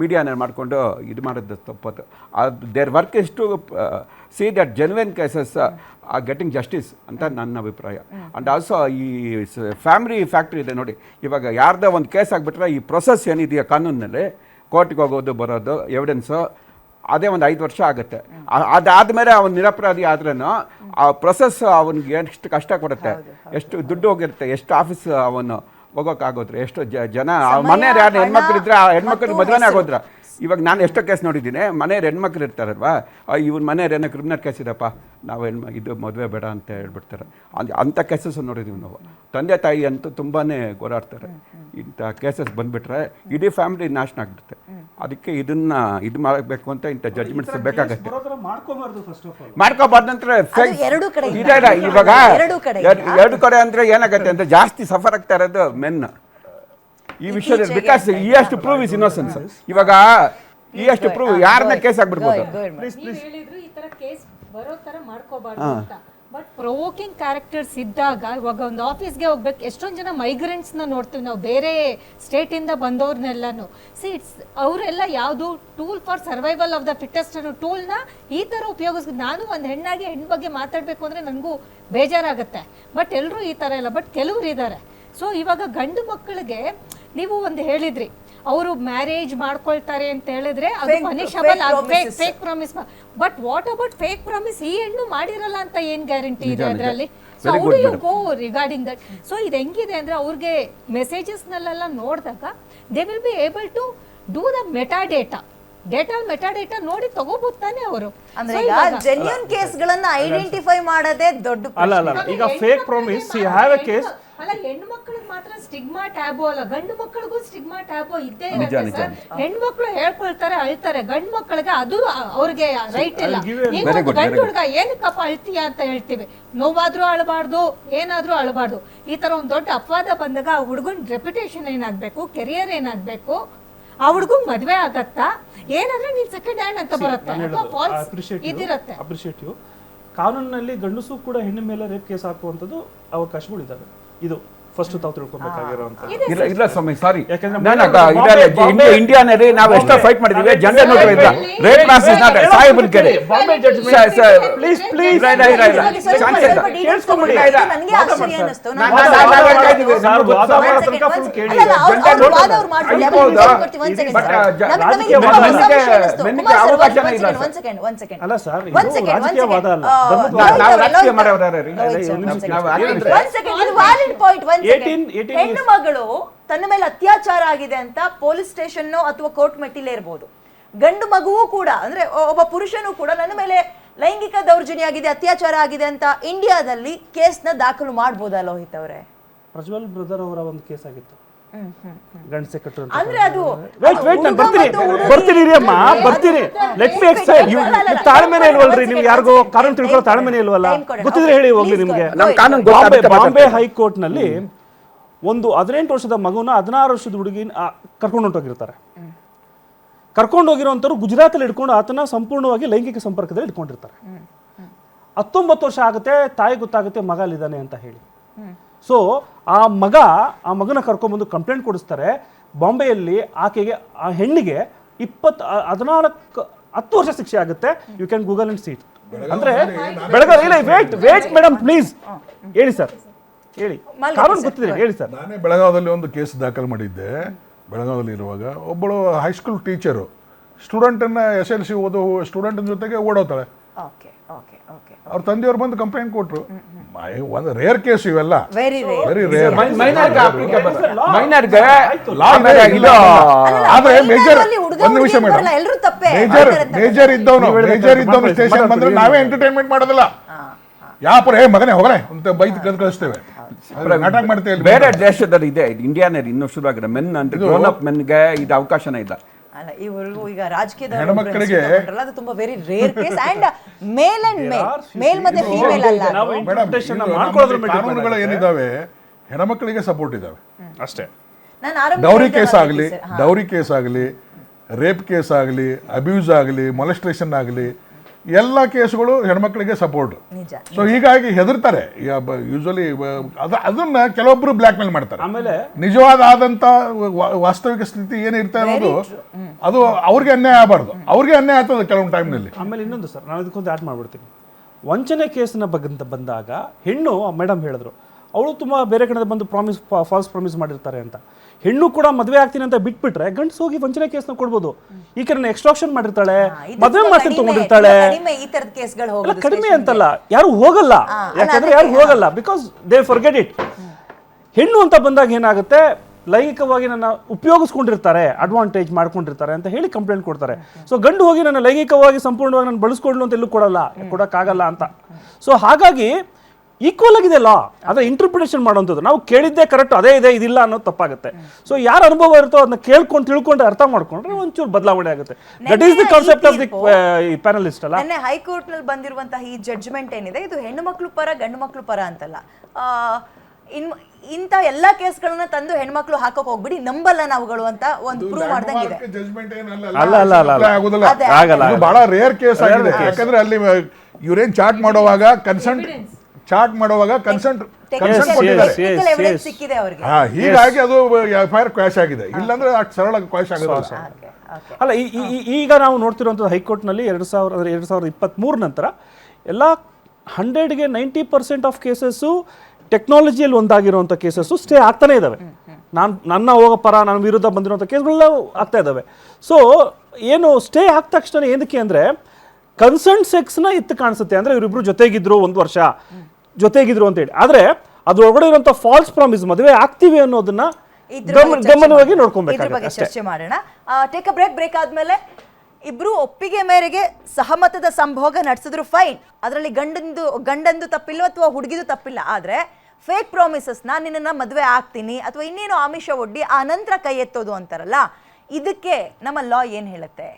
ಮೀಡಿಯಾನ ಮಾಡಿಕೊಂಡು ಇದು ಮಾಡೋದು ತಪ್ಪದು. ಅದು their work is to see that genuine cases are getting justice ಅಂತ ನನ್ನ ಅಭಿಪ್ರಾಯ. ಆ್ಯಂಡ್ ಆಲ್ಸೋ ಈ ಫ್ಯಾಮಿಲಿ ಫ್ಯಾಕ್ಟ್ರಿ ಇದೆ ನೋಡಿ ಇವಾಗ ಯಾರ್ದೋ ಒಂದು ಕೇಸ್ ಆಗಿಬಿಟ್ರೆ ಈ ಪ್ರೊಸೆಸ್ ಏನಿದೆಯಾ ಕಾನೂನಿನಲ್ಲಿ ಕೋರ್ಟಿಗೆ ಹೋಗೋದು ಬರೋದು ಎವಿಡೆನ್ಸು ಅದೇ ಒಂದು ಐದು ವರ್ಷ ಆಗುತ್ತೆ. ಅದಾದ್ಮೇಲೆ ಅವನು ನಿರಪರಾಧಿ ಆದ್ರೂ ಆ ಪ್ರೊಸೆಸ್ ಅವನಿಗೆ ಎಷ್ಟು ಕಷ್ಟ ಕೊಡುತ್ತೆ ಎಷ್ಟು ದುಡ್ಡು ಹೋಗಿರುತ್ತೆ ಎಷ್ಟು ಆಫೀಸ್ ಅವನು ಹೋಗೋಕ್ಕಾಗೋದ್ರೆ? ಎಷ್ಟೋ ಜ- ಜನ ಮನೆಯವ್ರು ಯಾರು ಹಣ ಹೆಣ್ಮಕ್ಳು ಇದ್ರೆ ಆ ಹೆಣ್ಮಕ್ಳಿಗೆ ಮದುವೆನೇ. ಆಗೋದ್ರ ಇವಾಗ ನಾನು ಎಷ್ಟೋ ಕೇಸ್ ನೋಡಿದ್ದೀನಿ. ಮನೆಯವ್ರು ಹೆಣ್ಮಕ್ಳು ಇರ್ತಾರಲ್ವಾ? ಇವ್ನ ಮನೆಯವ್ರು ಏನೋ ಕ್ರಿಮಿನಲ್ ಕೇಸ್ ಇದಪ್ಪ ನಾವು ಹೆಣ್ಮ ಇದು ಮದುವೆ ಬೇಡ ಅಂತ ಹೇಳ್ಬಿಡ್ತಾರೆ. ಅಲ್ಲಿ ಅಂಥ ಕೇಸಸ್ ನೋಡಿದ್ದೀವಿ ನಾವು. ತಂದೆ ತಾಯಿ ಅಂತೂ ತುಂಬಾ ಗೋರಾಡ್ತಾರೆ ಇಂಥ ಕೇಸಸ್ ಬಂದುಬಿಟ್ರೆ ಇಡೀ ಫ್ಯಾಮಿಲಿ ನಾಶನ ಆಗ್ಬಿಡುತ್ತೆ. ಅದಕ್ಕೆ ಇದನ್ನ ಇದು ಮಾಡಬೇಕು ಅಂತ ಇಂಥ ಜಡ್ಜ್ಮೆಂಟ್ಸ್ ಬೇಕಾಗತ್ತೆ. ಮಾಡ್ಕೋಬಾರ್ದು ನಂತರ ಇದೆ. ಇವಾಗ ಎರಡೂ ಕಡೆ ಎರ್- ಎರಡು ಕಡೆ ಅಂದ್ರೆ ಏನಾಗತ್ತೆ ಅಂದ್ರೆ ಜಾಸ್ತಿ ಸಫರ್ ಆಗ್ತಾ ಇರೋದು ಮೆನ್ ಈ ವಿಷಯದಲ್ಲಿ ಬಿಕಾಸ್ ಈ ಅಷ್ಟು ಪ್ರೂವ್ ಇಸ್ ಇನ್ನೋಸೆನ್ಸ್ ಇವಾಗ ಈ ಅಷ್ಟು ಪ್ರೂವ್ ಯಾರನ್ನ ಕೇಸ್ ಆಗ್ಬಿಡ್ಬೋದು ಪ್ರೊವೋಕಿಂಗ್ ಕ್ಯಾರೆಕ್ಟರ್ಸ್ ಇದ್ದಾಗ ಇವಾಗ ಒಂದು ಆಫೀಸ್ಗೆ ಹೋಗ್ಬೇಕು, ಎಷ್ಟೊಂದು ಜನ ಮೈಗ್ರೆಂಟ್ಸ್ನ ನೋಡ್ತೀವಿ ನಾವು, ಬೇರೆ ಸ್ಟೇಟ್ ಇಂದ ಸಿ ಇಟ್ಸ್ ಅವರೆಲ್ಲ ಯಾವುದು tool for survival of the fittest ಅನ್ನೋ ಟೂಲ್ನ ಈ ತರ ಉಪಯೋಗಿಸ್ ನಾನು ಒಂದು ಹೆಣ್ಣಾಗಿ ಹೆಣ್ಣು ಬಗ್ಗೆ ಮಾತಾಡಬೇಕು ಅಂದ್ರೆ ನನಗೂ ಬೇಜಾರಾಗುತ್ತೆ. ಬಟ್ ಎಲ್ಲರೂ ಈ ತರ ಇಲ್ಲ ಬಟ್ ಕೆಲವ್ರು ಇದ್ದಾರೆ ಸೊ ಇವಾಗ ಗಂಡು ಮಕ್ಕಳಿಗೆ ನೀವು ಒಂದು ಹೇಳಿದ್ರಿ ಅವರು ಮ್ಯಾರೇಜ್ ಮಾಡ್ಕೊಳ್ತಾರೆ ಅಂತ ಹೇಳಿದ್ರೆ ಅದು punishable fake promise but what about fake promise ಈ ಹೆಣ್ಣು ಮಾಡಿರಲ್ಲ ಅಂತ ಏನ್ ಗ್ಯಾರಂಟಿ ಇದೆ. ಅದರಲ್ಲಿ? So you go regarding that so ಇದು ಹೆಂಗಿದೆ ಅಂದ್ರೆ ಅವ್ರಿಗೆ ಮೆಸೇಜಸ್ನಲ್ಲೆಲ್ಲ ನೋಡಿದಾಗ they will be able to do the metadata data metadata ನೋಡಿ ತಗೋಬಹುದು ತಾನೆ ಅವರು. ಅಂದ್ರೆ ಈಗ ಜೆನ್ಯೂನ್ ಕೇಸ್ಗಳನ್ನ ಐಡೆಂಟಿಫೈ ಮಾಡೋದೇ ದೊಡ್ಡ ಅಲ್ಲ ಅಲ್ಲ ಅಲ್ಲ. ಈಗ fake promise you have a case ಅಲ್ಲ ಹೆಣ್ಣು ಮಾತ್ರ ಸ್ಟಿಗ್ಮಾ ಟ್ಯಾಬೋ ಅಲ್ಲ. ಗಂಡು ಮಕ್ಕಳಿಗೂ ಸ್ಟಿಗ್ಮಾ ಟ್ಯಾಬೋ ಇದ್ದೇ ಇರುತ್ತೆ ನಿಜ. ಸರ್. ಹೆಣ್ಣು ಮಕ್ಕಳು ಹೇಳ್ಕೊಳ್ತಾರೆ ಅಳ್ತಾರೆ. ಗಂಡು ಮಕ್ಕಳಿಗೆ ಅದು ಅವ್ರಿಗೆ ರೈಟ್ ಇಲ್ಲ. I'll give you a- ಈಗ Very good, very ಗಂಡು ಹುಡುಗ ಏನಕ್ಕಪ್ಪ ಅಳ್ತೀಯ ಅಂತ ಹೇಳ್ತೀವಿ. ನೋವಾದ್ರೂ ಅಳಬಾರ್ದು ಏನಾದ್ರೂ ಅಳಬಾರ್ದು. ಈ ತರ ಒಂದ್ ದೊಡ್ಡ ಅಪವಾದ ಬಂದಾಗ ಆ ಹುಡುಗನ್ ರೆಪ್ಯುಟೇಷನ್ ಏನಾಗ್ಬೇಕು ಕೆರಿಯರ್ ಏನಾಗ್ಬೇಕು ಆ ಹುಡುಗನ್ ಮದ್ವೆ ಆಗತ್ತಾ? ಏನಾದ್ರೂ ನೀನ್ ಸೆಕೆಂಡ್ ಹ್ಯಾಂಡ್ ಅಂತ ಬರುತ್ತೆ. ಅಥವಾ ಫಾಲ್ಸ್ ಇದಿರತ್ತೆ ಇದಿರುತ್ತೆ. ಅಪ್ರಿಷಿಯೇಟ್ ಯು ಕಾನೂನಿನಲ್ಲಿ ಗಂಡಸು ಕೂಡ ಹೆಣ್ಣು ಮೇಲೆ ರೇಪ್ ಕೇಸ್ ಹಾಕುವಂಥದ್ದು ಅವಕಾಶಗಳಿದ್ದಾವೆ. ಇದು ಫಸ್ಟ್ ತಾವು ತಿಳ್ಕೊಬೇಕಾಗಿರುವಂತ ಇಲ್ಲ ಇಲ್ಲ ಸ್ವಾಮಿ ಸಾರಿ ಇಂಡಿಯಾನಲ್ಲಿ ನಾವು ಎಷ್ಟೋ ಫೈಟ್ ಮಾಡಿದೀವಿ ಜನರಲ್ ಬಾಂಬೆ- ಇಲ್ಲ ರೇಟ್ ಕ್ಲಾಸ್ ಇಸ್ ನಾಟ್ ಸಾಯಿಬಲ್ ಕೇಳಿಸ್ಕೊಂಬಿಡಿ. full second. ಕೇಳಿ. ಅಲ್ಲ, ಸರ್. ರಾಜಕೀಯ ಮಾಡೋರು ಯಾರು ರೀ? ಲೋಹಿತ್ ಇಲ್ಲ, sir, ಇಲ್ಲ, one second. ನಾವು ಏನಂದ್ರೆ- One second, ಇದು. valid point, one second. 18 18 ಹೆಣ್ಣು ಮಗಳು ತನ್ನ ಮೇಲೆ ಅತ್ಯಾಚಾರ ಆಗಿದೆ ಅಂತ ಪೊಲೀಸ್ ಸ್ಟೇಷನ್ ಅಥವಾ ಕೋರ್ಟ್ ಮೆಟ್ಟಿಲೇ ಇರಬಹುದು ಗಂಡು ಮಗುವೂ ಕೂಡ ಅಂದ್ರೆ ಒಬ್ಬ ಪುರುಷನು ಕೂಡ ನನ್ನ ಮೇಲೆ ಲೈಂಗಿಕ ದೌರ್ಜನ್ಯ ಆಗಿದೆ ಅತ್ಯಾಚಾರ ಆಗಿದೆ ಅಂತ ಇಂಡಿಯಾದಲ್ಲಿ ಕೇಸ್ನ ದಾಖಲು ಮಾಡ್ಬೋದಾ ಲೋಹಿತ್ ಅವರೇ? ಪ್ರಜ್ವಲ್ ಬ್ರದರ್ ಅವರ ಒಂದು ಕೇಸ್ ಆಗಿತ್ತು. ಗಂಡಸೆ ಕಟ್ಟು ಅಂದ್ರೆ ಅದು ವೇಟ್ ವೇಟ್ ನಾನು ಬರ್ತೀನಿ. ಬರ್ತೀನಿ. ರೀ ಅಮ್ಮ ಬರ್ತೀನಿ ಲೆಟ್ ಮಿ ಎಕ್ಸ್ಪ್ಲೈನ್ ಅಲ್ಲ, ತಾಳ್ಮೆನೇ ಇಲ್ವಲ್ರಿ ನಿಮ್ಗೆ ಯಾರಿಗೋ ಕಾನೂನು ತಿಳ್ಕೊಳ್ಳೋ. ತಾಳ್ಮೆನೇ ಇಲ್ವಲ್ಲ? ಗೊತ್ತಿದ್ರೆ ಹೇಳಿ ಹೋಗ್ಲಿ ನಿಮ್ಗೆ. go. ಕಾನೂನು ಬಾಂಬೆ ಹೈಕೋರ್ಟ್ನಲ್ಲಿ ಒಂದು ಹದಿನೆಂಟು ವರ್ಷದ ಮಗುನ ಹದಿನಾರು ವರ್ಷದ ಹುಡುಗಿನ ಕರ್ಕೊಂಡು ಹೊಂಟೋಗಿರ್ತಾರೆ. ಕರ್ಕೊಂಡು ಹೋಗಿರೋಂಥವ್ರು ಗುಜರಾತಲ್ಲಿ ಇಟ್ಕೊಂಡು ಆತನ ಸಂಪೂರ್ಣವಾಗಿ ಲೈಂಗಿಕ ಸಂಪರ್ಕದಲ್ಲಿ ಇಟ್ಕೊಂಡಿರ್ತಾರೆ. ಹತ್ತೊಂಬತ್ತು ವರ್ಷ ಆಗುತ್ತೆ ತಾಯಿ ಗೊತ್ತಾಗುತ್ತೆ ಮಗ ಅಲ್ಲಿದ್ದಾನೆ ಅಂತ ಹೇಳಿ. ಸೊ ಆ ಮಗ ಆ ಮಗನ ಕರ್ಕೊಂಡ್ಬಂದು ಕಂಪ್ಲೇಂಟ್ ಕೊಡಿಸ್ತಾರೆ. ಬಾಂಬೆಯಲ್ಲಿ ಆಕೆಗೆ ಆ ಹೆಣ್ಣಿಗೆ ಇಪ್ಪತ್ತು ಹದಿನಾಲ್ಕು ಹತ್ತು ವರ್ಷ ಶಿಕ್ಷೆ ಆಗುತ್ತೆ. You can Google and see it ಅಂದ್ರೆ ಬೆಳಗಾವಿ ಇಲ್ಲ ವೇಟ್ ವೇಟ್ ಮೇಡಮ್ ಪ್ಲೀಸ್ ಹೇಳಿ ಸರ್ ಹೇಳಿ ಕಾನೂನು ಗೊತ್ತಿದೆ ಹೇಳಿ ಸರ್. ನಾನೇ ಬೆಳಗಾವದಲ್ಲಿ ಒಂದು ಕೇಸ್ ದಾಖಲು ಮಾಡಿದ್ದೆ. ಬೆಳಗಾವದಲ್ಲಿ ಇರುವಾಗ ಒಬ್ಬಳು ಹೈಸ್ಕೂಲ್ ಟೀಚರು ಸ್ಟೂಡೆಂಟನ್ನು ಎಸ್ ಎಲ್ ಸಿ ಓದೋ ಸ್ಟೂಡೆಂಟ್ ಜೊತೆಗೆ ಓಡೋತಾಳೆ. ಓಕೆ ಓಕೆ ಓಕೆ ಅವ್ರ ತಂದೆಯವ್ರು ಬಂದು ಕಂಪ್ಲೇಂಟ್ ಕೊಟ್ರು. ಒಂದು ರೇರ್ ಕೇಸ್ ಇವೆಲ್ಲ. ವೆರಿ ರೇರ್ ಆದ್ರೆ ಮೇಜರ್ ಒಂದು ನಿಮಿಷ ಮೇಡಮ್. ಮೇಜರ್. ಮೇಜರ್ ಇದ್ದವನು ನೀವು ಮೇಜರ್ ಇದ್ದವನು ಸ್ಟೇಷನ್ ಬಂದ್ರೆ ನಾವೇ ಎಂಟರ್ಟೈನ್ಮೆಂಟ್ ಮಾಡೋದಿಲ್ಲ. ಯಾಪರ ಹೇ ಮಗನೇ ಹೋಗನೆ ಅಂತ ಬೈಕ್ ಕಲ್ ಕಳಿಸ್ತೇವೆ. ನಾಟಕ ಮಾಡ್ತೇವೆ ಬೇರೆ ದೇಶದಲ್ಲಿ ಇದೆ ಇದು ಇನ್ನು ಇನ್ನೂ ಶುರುವಾಗಿದೆ ಮೆನ್ ಅಂದ್ರೆ ಗ್ರೋನ್ ಅಪ್ ಮೆನ್ಗೆ ಇದು ಅವಕಾಶನೇ ಇಲ್ಲ. ಅಲ್ಲ ಇವರು ಈಗ ರಾಜಕೀಯದ ಹೆಣ್ಮಕ್ಳಿಗೆ- ಅದು ತುಂಬಾ very rare case and male and male male ಮತ್ತೆ ಫೀಮೇಲ್ ಅಲ್ಲ. ಕಾನೂನುಗಳು ಏನಿದಾವೆ? ಹೆಣ್ಮಕ್ಳಿಗೆ ಸಪೋರ್ಟ್ ಇದಾವೆ. ಅಷ್ಟೇ. ನಾನು ಆರಂಭ ಡೌರಿ ಕೇಸ್ ಆಗಲಿ. ಡೌರಿ ಕೇಸ್ ಆಗಲಿ ರೇಪ್ ಕೇಸ್ ಆಗಲಿ ಅಬ್ಯೂಸ್ ಆಗಲಿ ಮೊಲೆಸ್ಟ್ರೇಷನ್ ಆಗಲಿ ಎಲ್ಲ ಕೇಸ್ಗಳು ಹೆಣ್ಮಕ್ಳಿಗೆ ಸಪೋರ್ಟ್. ಸೊ ಹೀಗಾಗಿ ಹೆದರ್ತಾರೆ. ಯೂಶಲಿ ಅದ ಅದನ್ನ ಕೆಲವೊಬ್ರು ಬ್ಲ್ಯಾಕ್ ಮೇಲ್ ಮಾಡ್ತಾರೆ. ಆಮೇಲೆ ನಿಜವಾದ ಆದಂತ ವಾಸ್ತವಿಕ ಸ್ಥಿತಿ ಏನಿರ್ತಾ ಇರೋದು ಅದು ಅವ್ರಿಗೆ ಅನ್ಯಾಯ ಆಗಬಾರ್ದು. ಅವ್ರಿಗೆ ಅನ್ಯಾಯ ಆಗ್ತದೆ ಕೆಲವೊಂದು ಟೈಮ್ನಲ್ಲಿ ಆಮೇಲೆ ಇನ್ನೊಂದು ಸರ್ ನಾನು ಇದಕ್ಕೊಂದು ಆ್ಯಡ್ ಮಾಡ್ಬಿಡ್ತೀನಿ. ವಂಚನೆ ಕೇಸಿನ ಬಗ್ಗೆ ಬಂದಾಗ ಹೆಣ್ಣು ಮೇಡಮ್ ಹೇಳಿದ್ರು ಅವಳು ತುಂಬ ಬೇರೆ ಕಡೆ ಬಂದು ಪ್ರಾಮಿಸ್ ಫಾಲ್ಸ್ ಪ್ರಾಮಿಸ್ ಮಾಡಿರ್ತಾರೆ ಅಂತ. ಹೆಣ್ಣು ಕೂಡ ಮದುವೆ ಆಗ್ತೀನಿ ಅಂತ ಬಿಟ್ಬಿಟ್ರೆ ಗಂಡಸು ಹೋಗಿ ವಂಚನೆ ಕೇಸ್ನ ಕೊಡ್ಬೋದು. ಈ ಕಡೆ ಎಕ್ಸ್ಟ್ರಾಕ್ಷನ್ ಮಾಡಿರ್ತಾಳೆ ಮದುವೆ ಮಾಡ್ತೀನಿ ತಗೊಂಡಿರ್ತಾಳೆ. ಕಡಿಮೆ ಅಂತಲ್ಲ ಯಾರು ಹೋಗಲ್ಲ. ಯಾಕಂದ್ರೆ ಯಾರು ಹೋಗಲ್ಲ ಬಿಕಾಸ್ ದೇ ಫರ್ಗೆಟ್ ಇಟ್ ಹೆಣ್ಣು ಅಂತ ಬಂದಾಗ ಏನಾಗುತ್ತೆ? ಲೈಂಗಿಕವಾಗಿ ನನ್ನ ಉಪಯೋಗಿಸ್ಕೊಂಡಿರ್ತಾರೆ ಅಡ್ವಾಂಟೇಜ್ ಮಾಡ್ಕೊಂಡಿರ್ತಾರೆ ಅಂತ ಹೇಳಿ ಕಂಪ್ಲೇಂಟ್ ಕೊಡ್ತಾರೆ. ಸೊ ಗಂಡು ಹೋಗಿ ನನ್ನ ಲೈಂಗಿಕವಾಗಿ ಸಂಪೂರ್ಣವಾಗಿ ನಾನು ಬಳಸ್ಕೊಂಡ್ಲು ಅಂತ ಎಲ್ಲೂ ಕೊಡಲ್ಲ ಕೊಡೋಕ್ಕಾಗಲ್ಲ ಅಂತ. ಸೊ ಹಾಗಾಗಿ ಈಕ್ವಲ್ ಆಗಿದೆ ಲಾ ಅದರ ಇಂಟರ್ಪ್ರಿಟೇಷನ್ ಮಾಡುವಂಥದ್ದು. ನಾವು ಕೇಳಿದ್ದೇ ಕರೆಕ್ಟ್ ಅದೇ ಇದೆ ಇದಿಲ್ಲ ಅನ್ನೋದು ತಪ್ಪಾಗುತ್ತೆ. ಸೊ ಯಾರು ಅನುಭವ ಇರುತ್ತೋ ಅದನ್ನ ಕೇಳ್ಕೊಂಡು ತಿಳ್ಕೊಂಡು ಅರ್ಥ ಮಾಡ್ಕೊಂಡ್ರೆ ಒಂಚೂರು ಬದಲಾವಣೆ ಆಗುತ್ತೆ. That is the concept of the panelist ಅಲ್ಲ? ನಿನ್ನೆ ಹೈಕೋರ್ಟ್ನಲ್ಲಿ ಬಂದಿರುವಂತಹ ಈ ಜಡ್ಜ್ಮೆಂಟ್ ಏನಿದೆ? ಇದು ಹೆಣ್ಣು ಮಕ್ಕಳು ಪರ ಗಂಡು ಮಕ್ಕಳು ಪರ ಅಂತಲ್ಲ. ಆ, ಇನ್ ಇಂಥ ಎಲ್ಲಾ ಕೇಸ್ಗಳನ್ನ ತಂದು ಹೆಣ್ಮಕ್ಳು ಹಾಕಕ್ ಹೋಗ್ಬಿಡಿ ನಂಬಲ್ಲ ನಾವುಗಳು ಅಂತ ಒಂದು ಪ್ರೂವ್ ಮಾಡ್ದಂಗಿದೆ. ಅಲ್ಲ, ಅಲ್ಲ, ಅಲ್ಲ, ಅಲ್ಲ. ಆಗುದಿಲ್ಲ. ಆಗಲ್ಲ, ಇದು ಬಹಳ ರೇರ್ ಕೇಸ್ ಆಗಿದೆ. ಯಾಕಂದ್ರೆ ಅಲ್ಲಿ ಇವ್ರೇನ್ ಚಾಟ್ ಮಾಡೋವಾಗ ಕನ್ಸೆಂಟ್ ಚಾಟ್ ಮಾಡುವಾಗ ಕನ್ಸೆಂಟ್ ಕನ್ಸೆಂಟ್ ಕೊಟ್ಟಿದ್ದಾರೆ. ಹೀಗಾಗಿ ಅದು ಎಫ್ ಐ ಆರ್ ಕ್ವಾಶ್ ಆಗಿದೆ ಇಲ್ಲಾಂದ್ರೆ ಅಷ್ಟು ಸರಳ ಕ್ವಾಶ್ okay. ಅಲ್ಲ ಈಗ ನಾವು ನೋಡ್ತಿರುವಂಥದ್ದು ಹೈಕೋರ್ಟ್ನಲ್ಲಿ ಎರಡು ಸಾವಿರ ಅಂದರೆ ಎರಡು ಸಾವಿರದ ಇಪ್ಪತ್ತ್ಮೂರು ನಂತರ ಎಲ್ಲ ಹಂಡ್ರೆಡ್ಗೆ ನೈಂಟಿ ಪರ್ಸೆಂಟ್ ಆಫ್ ಕೇಸಸ್ಸು ಟೆಕ್ನಾಲಜಿಯಲ್ಲಿ ಒಂದಾಗಿರುವಂಥ ಕೇಸಸ್ಸು ಸ್ಟೇ ಆಗ್ತಾನೇ ಇದ್ದಾವೆ. ನಾನು ನನ್ನ ಹೋಗೋ ಪರ ನನ್ನ ವಿರುದ್ಧ ಬಂದಿರುವಂಥ ಕೇಸ್ಗಳೆಲ್ಲ ಆಗ್ತಾ ಇದ್ದಾವೆ. ಸೊ ಏನು ಸ್ಟೇ ಆದ ತಕ್ಷಣ ಏನಕ್ಕೆ ಅಂದರೆ ಕನ್ಸರ್ನ್ ಸೆಕ್ಸ್ನ ಇತ್ತು ಕಾಣಿಸುತ್ತೆ. ಅಂದರೆ ಇವರಿಬ್ರು ಜೊತೆಗಿದ್ರು ಒಂದು ವರ್ಷ. ಜೊತೆಗಿದ್ರು ಅಂತ ಹೇಳಿ. ಆದರೆ ಅದ್ರೊಳಗಡೆ ಇರುವಂಥ ಫಾಲ್ಸ್ ಪ್ರಾಮಿಸ್ ಮದುವೆ ಆಗ್ತೀವಿ ಅನ್ನೋದನ್ನ ಗಮನವಾಗಿ ಚರ್ಚೆ ಮಾಡೋಣ. ಟೇಕ್ ಅ ಬ್ರೇಕ್ ಬ್ರೇಕ್ ಆದ್ಮೇಲೆ ಇಬ್ರು ಒಪ್ಪಿಗೆ ಮೇರೆಗೆ ಸಹಮತದ ಸಂಭೋಗ ನಡೆಸಿದ್ರು ಫೈನ್ ಅದರಲ್ಲಿ ಗಂಡಂದು ಗಂಡಂದು ತಪ್ಪಿಲ್ಲ ಅಥವಾ ಹುಡುಗಿದು ತಪ್ಪಿಲ್ಲ. ಆದ್ರೆ ಫೇಕ್ ಪ್ರಾಮಿಸಸ್ ನಾನು ನಿನ್ನ ಮದುವೆ ಆಗ್ತೀನಿ ಅಥವಾ ಇನ್ನೇನು ಆಮಿಷ ಒಡ್ಡಿ ಆ ನಂತರ ಕೈ ಎತ್ತೋದು ಅಂತಾರಲ್ಲ ಇದಕ್ಕೆ ನಮ್ಮ ಲಾ ಏನ್ ಹೇಳುತ್ತೆ?